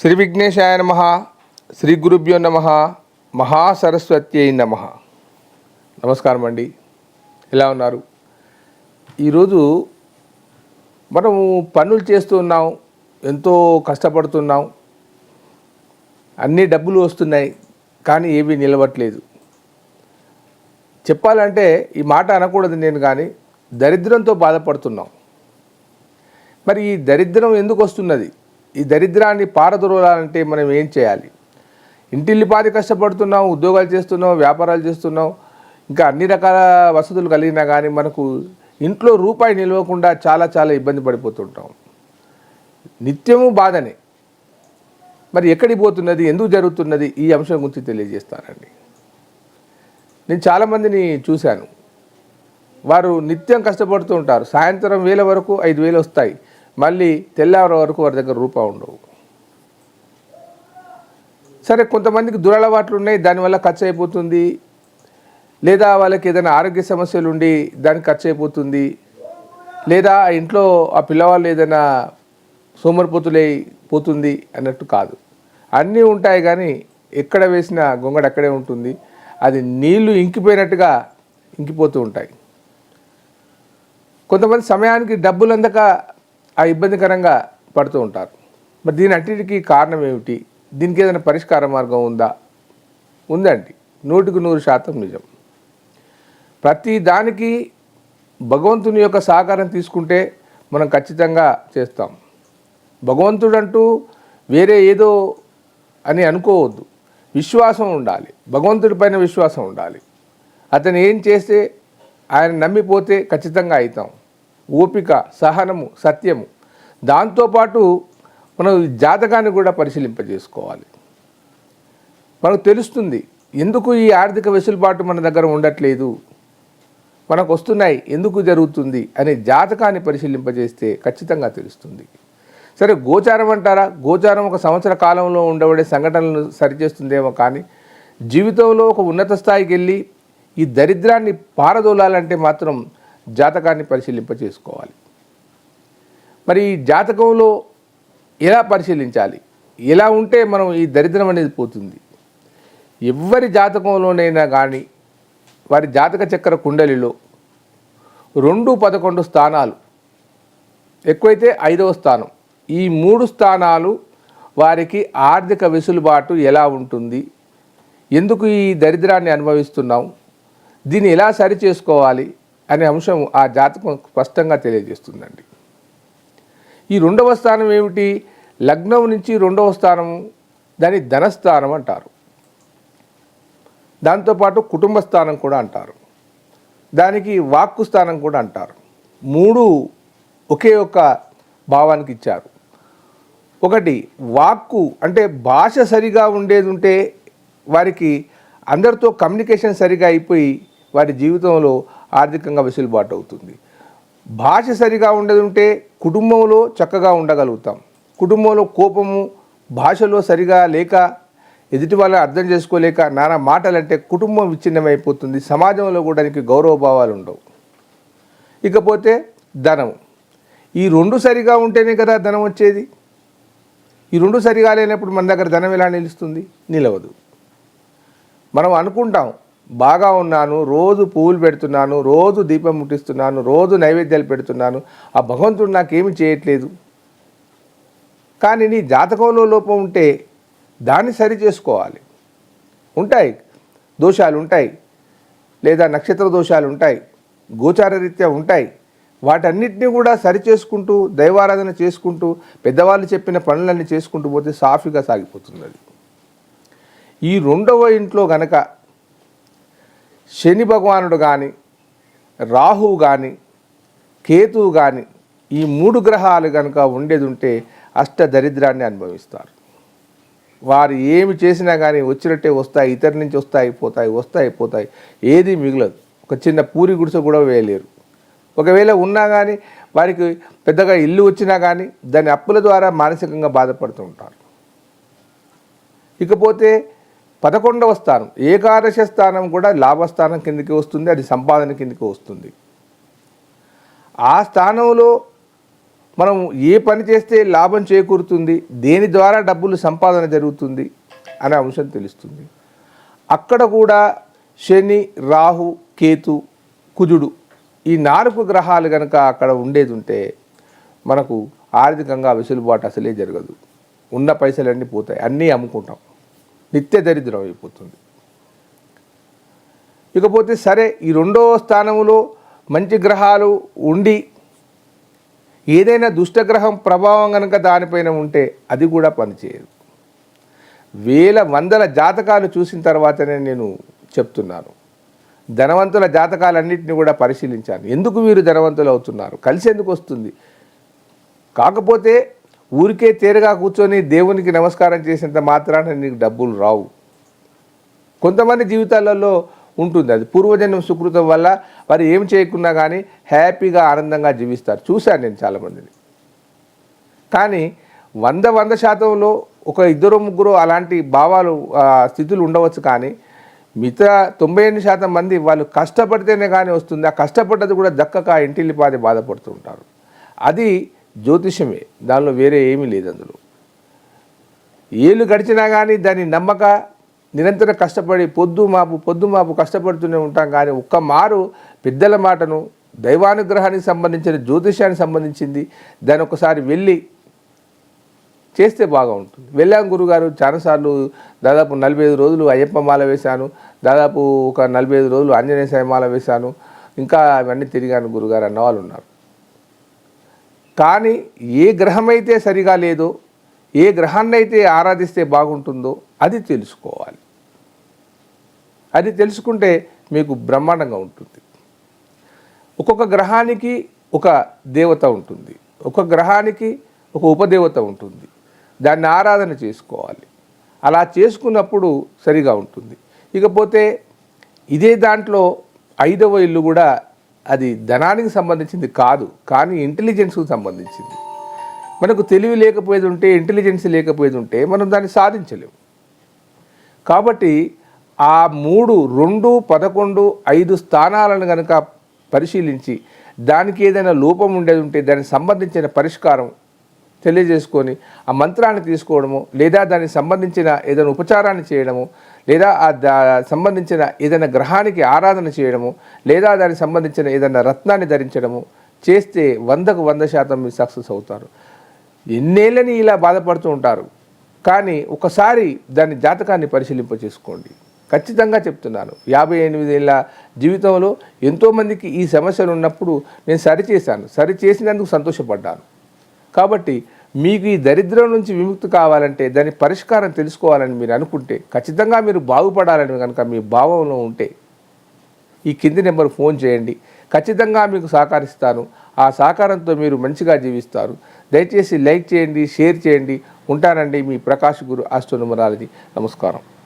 శ్రీ విఘ్నేశాయ నమ శ్రీ గురుభ్యో నమ మహాసరస్వత్యై నమ. నమస్కారం అండి. ఎలా ఉన్నారు? ఈరోజు మనము పనులు చేస్తూ ఉన్నాం ఎంతో కష్టపడుతున్నాం అన్ని డబ్బులు వస్తున్నాయి కానీ ఏవి నిలవట్లేదు. చెప్పాలంటే ఈ మాట అనకూడదు నేను కానీ దరిద్రంతో బాధపడుతున్నాం. మరి ఈ దరిద్రం ఎందుకు వస్తున్నది? ఈ దరిద్రాన్ని పారదోలాలంటే మనం ఏం చేయాలి? ఇంటిల్లిపాది కష్టపడుతున్నాం ఉద్యోగాలు చేస్తున్నాం వ్యాపారాలు చేస్తున్నాం ఇంకా అన్ని రకాల వసతులు కలిగినా కానీ మనకు ఇంట్లో రూపాయి నిలవకుండా చాలా చాలా ఇబ్బంది పడిపోతుంటాం. నిత్యము బాధనే. మరి ఎక్కడికి పోతున్నది? ఎందుకు జరుగుతున్నది? ఈ అంశం గురించి తెలియజేస్తానండి. నేను చాలామందిని చూశాను. వారు నిత్యం కష్టపడుతూ ఉంటారు. సాయంత్రం వేల వరకు ఐదు వేలు వస్తాయి. మళ్ళీ తెల్లవారు వరకు వారి దగ్గర రూపా ఉండవు. సరే కొంతమందికి దురలవాట్లు ఉన్నాయి దానివల్ల ఖర్చు అయిపోతుంది. లేదా వాళ్ళకి ఏదైనా ఆరోగ్య సమస్యలు ఉండి దానికి ఖర్చు అయిపోతుంది. లేదా ఇంట్లో ఆ పిల్లవాళ్ళు ఏదైనా సోమరిపోతులై పోతుంది అన్నట్టు కాదు. అన్నీ ఉంటాయి కానీ ఎక్కడ వేసిన గొంగడు అక్కడే ఉంటుంది. అది నీళ్ళు ఇంకిపోయినట్టుగా ఇంకిపోతూ ఉంటాయి. కొంతమంది సమయానికి డబ్బులు అందక ఆ ఇబ్బందికరంగా పడుతూ ఉంటారు. మరి దీని అన్నిటికీ కారణం ఏమిటి? దీనికి ఏదైనా పరిష్కార మార్గం ఉందా? ఉందండి. నూటికి నూరు శాతం నిజం. ప్రతి దానికి భగవంతుని యొక్క సహకారం తీసుకుంటే మనం ఖచ్చితంగా చేస్తాం. భగవంతుడంటూ వేరే ఏదో అని అనుకోవద్దు. విశ్వాసం ఉండాలి. భగవంతుడి పైన విశ్వాసం ఉండాలి. అతను ఏం చేస్తే ఆయన నమ్మిపోతే ఖచ్చితంగా అవుతాం. ఓపిక సహనము సత్యము. దాంతోపాటు మనం జాతకాన్ని కూడా పరిశీలింపజేసుకోవాలి. మనకు తెలుస్తుంది ఎందుకు ఈ ఆర్థిక వెసులుబాటు మన దగ్గర ఉండట్లేదు? మనకు వస్తున్నాయి ఎందుకు జరుగుతుంది? అనే జాతకాన్ని పరిశీలింపజేస్తే ఖచ్చితంగా తెలుస్తుంది. సరే గోచారం అంటారా? గోచారం ఒక సంవత్సర కాలంలో ఉండబడే సంఘటనలను సరిచేస్తుందేమో కానీ జీవితంలో ఒక ఉన్నత స్థాయికి వెళ్ళి ఈ దరిద్రాన్ని పారదోలాలంటే మాత్రం జాతకాన్ని పరిశీలింప చేసుకోవాలి మరి ఈ జాతకంలో ఎలా పరిశీలించాలి? ఎలా ఉంటే మనం ఈ దరిద్రం అనేది పోతుంది? ఎవరి జాతకంలోనైనా కానీ వారి జాతక చక్ర కుండలిలో రెండు పదకొండు స్థానాలు ఎక్కువైతే ఐదవ స్థానం. ఈ మూడు స్థానాలు వారికి ఆర్థిక వెసులుబాటు ఎలా ఉంటుంది? ఎందుకు ఈ దరిద్రాన్ని అనుభవిస్తున్నాం? దీన్ని ఎలా సరి చేసుకోవాలి? అనే అంశం ఆ జాతకం స్పష్టంగా తెలియజేస్తుందండి. ఈ రెండవ స్థానం ఏమిటి? లగ్నం నుంచి రెండవ స్థానం దాన్ని ధనస్థానం అంటారు. దాంతోపాటు కుటుంబ స్థానం కూడా అంటారు. దానికి వాక్కు స్థానం కూడా అంటారు. మూడు ఒకే ఒక్క భావానికి ఇచ్చారు. ఒకటి వాక్కు అంటే భాష సరిగా ఉండేది ఉంటే వారికి అందరితో కమ్యూనికేషన్ సరిగా అయిపోయి వారి జీవితంలో ఆర్థికంగా వెసులుబాటు అవుతుంది. భాష సరిగా ఉండదుంటే ఉంటే కుటుంబంలో చక్కగా ఉండగలుగుతాం. కుటుంబంలో కోపము భాషలో సరిగా లేక ఎదుటి వాళ్ళని అర్థం చేసుకోలేక నానా మాటలంటే కుటుంబం విచ్ఛిన్నమైపోతుంది. సమాజంలో కూడా నీకు గౌరవభావాలు ఉండవు. ఇకపోతే ధనం ఈ రెండు సరిగా ఉంటేనే కదా ధనం వచ్చేది. ఈ రెండు సరిగా లేనప్పుడు మన దగ్గర ధనం ఎలా నిలుస్తుంది? నిలవదు. మనం అనుకుంటాం బాగా ఉన్నాను రోజు పువ్వులు పెడుతున్నాను రోజు దీపం ముట్టిస్తున్నాను రోజు నైవేద్యాలు పెడుతున్నాను. ఆ భగవంతుడు నాకేమి చేయట్లేదు. కానీ నీ జాతకంలో లోపం ఉంటే దాన్ని సరి చేసుకోవాలి. ఉంటాయి దోషాలు ఉంటాయి. లేదా నక్షత్ర దోషాలు ఉంటాయి. గోచార రీత్యా ఉంటాయి. వాటన్నిటిని కూడా సరి చేసుకుంటూ దైవారాధన చేసుకుంటూ పెద్దవాళ్ళు చెప్పిన పనులన్నీ చేసుకుంటూ పోతే సాఫీగా సాగిపోతుంది అది ఈ రెండవ ఇంట్లో గనక శని భగవానుడు కానీ రాహువు కానీ కేతువు కానీ ఈ మూడు గ్రహాలు కనుక ఉండేది ఉంటే అష్ట దరిద్రాన్ని అనుభవిస్తారు. వారు ఏమి చేసినా కానీ వచ్చినట్టే వస్తాయి ఇతరి నుంచి వస్తాయి పోతాయి వస్తాయి పోతాయి. ఏది మిగలదు. ఒక చిన్న పూరి గుడిసె కూడా వేయలేరు. ఒకవేళ ఉన్నా కానీ వారికి పెద్దగా ఇల్లు వచ్చినా కానీ దాని అప్పుల ద్వారా మానసికంగా బాధపడుతూ ఉంటారు. ఇకపోతే పదకొండవ స్థానం ఏకాదశ స్థానం కూడా లాభస్థానం కిందకి వస్తుంది అది సంపాదన కిందకి వస్తుంది. ఆ స్థానంలో మనం ఏ పని చేస్తే లాభం చేకూరుతుంది దేని ద్వారా డబ్బులు సంపాదన జరుగుతుంది అనే అంశం తెలుస్తుంది. అక్కడ కూడా శని రాహు కేతు కుజుడు ఈ నాలుగు గ్రహాలు కనుక అక్కడ ఉండేది ఉంటే మనకు ఆర్థికంగా వెసులుబాటు అసలే జరగదు. ఉన్న పైసలన్నీ పోతాయి అన్నీ అమ్ముకుంటాం. నిత్య దరిద్రం అయిపోతుంది. ఇకపోతే సరే ఈ రెండో స్థానంలో మంచి గ్రహాలు ఉండి ఏదైనా దుష్టగ్రహం ప్రభావం కనుక దానిపైన ఉంటే అది కూడా పనిచేయదు. వేల వందల జాతకాలు చూసిన తర్వాతనే నేను చెప్తున్నాను. ధనవంతుల జాతకాలన్నింటినీ కూడా పరిశీలించాను. ఎందుకు వీరు ధనవంతులు అవుతున్నారు? కలిసి ఎందుకు వస్తుంది. కాకపోతే ఊరికే తేరగా కూర్చొని దేవునికి నమస్కారం చేసేంత మాత్రాన నీకు డబ్బులు రావు. కొంతమంది జీవితాలలో ఉంటుంది. అది పూర్వజన్మ సుకృతం వల్ల వారు ఏం చేయకున్నా కానీ హ్యాపీగా ఆనందంగా జీవిస్తారు. చూశాను నేను చాలామందిని కానీ వంద వంద శాతంలో ఒక ఇద్దరు ముగ్గురు అలాంటి భావాలు స్థితులు ఉండవచ్చు కానీ మిగతా తొంభై ఎనిమిది శాతం మంది వాళ్ళు కష్టపడితేనే కానీ వస్తుంది. ఆ కష్టపడ్డది కూడా దక్కక ఇంటిల్లిపాది బాధపడుతూ ఉంటారు. అది జ్యోతిషమే. దానిలో వేరే ఏమీ లేదు అందులో. ఏళ్ళు గడిచినా కానీ దాని నమ్మక నిరంతరం కష్టపడి పొద్దు మాపు పొద్దు మాపు కష్టపడుతూనే ఉంటాం కానీ ఒక్క మారు పెద్దల మాటను దైవానుగ్రహానికి సంబంధించిన జ్యోతిష్యానికి సంబంధించింది. దాని ఒకసారి వెళ్ళి చేస్తే బాగా ఉంటుంది వెళ్ళాం గురుగారు చాలాసార్లు దాదాపు నలభై ఐదు రోజులు అయ్యప్ప మాల వేశాను. దాదాపు ఒక నలభై ఐదు రోజులు ఆంజనేయ మాల వేశాను. ఇంకా అవన్నీ తిరిగాను గురుగారు అన్న వాళ్ళు ఉన్నారు. కానీ ఏ గ్రహమైతే సరిగా లేదో ఏ గ్రహాన్ని అయితే ఆరాధిస్తే బాగుంటుందో అది తెలుసుకోవాలి. అది తెలుసుకుంటే మీకు బ్రహ్మాండంగా ఉంటుంది. ఒక్కొక్క గ్రహానికి ఒక దేవత ఉంటుంది. ఒక గ్రహానికి ఒక ఉపదేవత ఉంటుంది. దాన్ని ఆరాధన చేసుకోవాలి. అలా చేసుకున్నప్పుడు సరిగా ఉంటుంది. ఇకపోతే ఇదే దాంట్లో ఐదవ ఇల్లు కూడా అది ధనానికి సంబంధించింది కాదు కానీ ఇంటెలిజెన్స్కు సంబంధించింది. మనకు తెలివి లేకపోయేది ఉంటే ఇంటెలిజెన్స్ లేకపోయేది ఉంటే మనం దాన్ని సాధించలేము. కాబట్టి ఆ మూడు రెండు పదకొండు ఐదు స్థానాలను కనుక పరిశీలించి దానికి ఏదైనా లోపం ఉండేది ఉంటే దానికి సంబంధించిన పరిష్కారం తెలియజేసుకొని ఆ మంత్రాన్ని తీసుకోవడము లేదా దానికి సంబంధించిన ఏదైనా ఉపచారాన్ని చేయడము లేదా ఆ దా సంబంధించిన ఏదైనా గ్రహానికి ఆరాధన చేయడము లేదా దానికి సంబంధించిన ఏదైనా రత్నాన్ని ధరించడము చేస్తే వందకు వంద శాతం మీరు సక్సెస్ అవుతారు. ఎన్నేళ్ళని ఇలా బాధపడుతూ ఉంటారు. కానీ ఒకసారి దాని జాతకాన్ని పరిశీలింప చేసుకోండి. ఖచ్చితంగా చెప్తున్నాను. యాభై ఎనిమిదేళ్ళ జీవితంలో ఎంతోమందికి ఈ సమస్యలు ఉన్నప్పుడు నేను సరిచేశాను సరిచేసినందుకు సంతోషపడ్డాను. కాబట్టి మీకు ఈ దరిద్రం నుంచి విముక్తి కావాలంటే దాని పరిష్కారం తెలుసుకోవాలని మీరు అనుకుంటే ఖచ్చితంగా మీరు బాగుపడాలని కనుక మీ భావంలో ఉంటే ఈ కింది నెంబర్ ఫోన్ చేయండి. ఖచ్చితంగా మీకు సహకరిస్తాను. ఆ సహకారంతో మీరు మంచిగా జీవిస్తారు. దయచేసి లైక్ చేయండి షేర్ చేయండి. ఉంటానండి మీ ప్రకాష్ గురు ఆస్ట్రోనుమరాలజీ. నమస్కారం.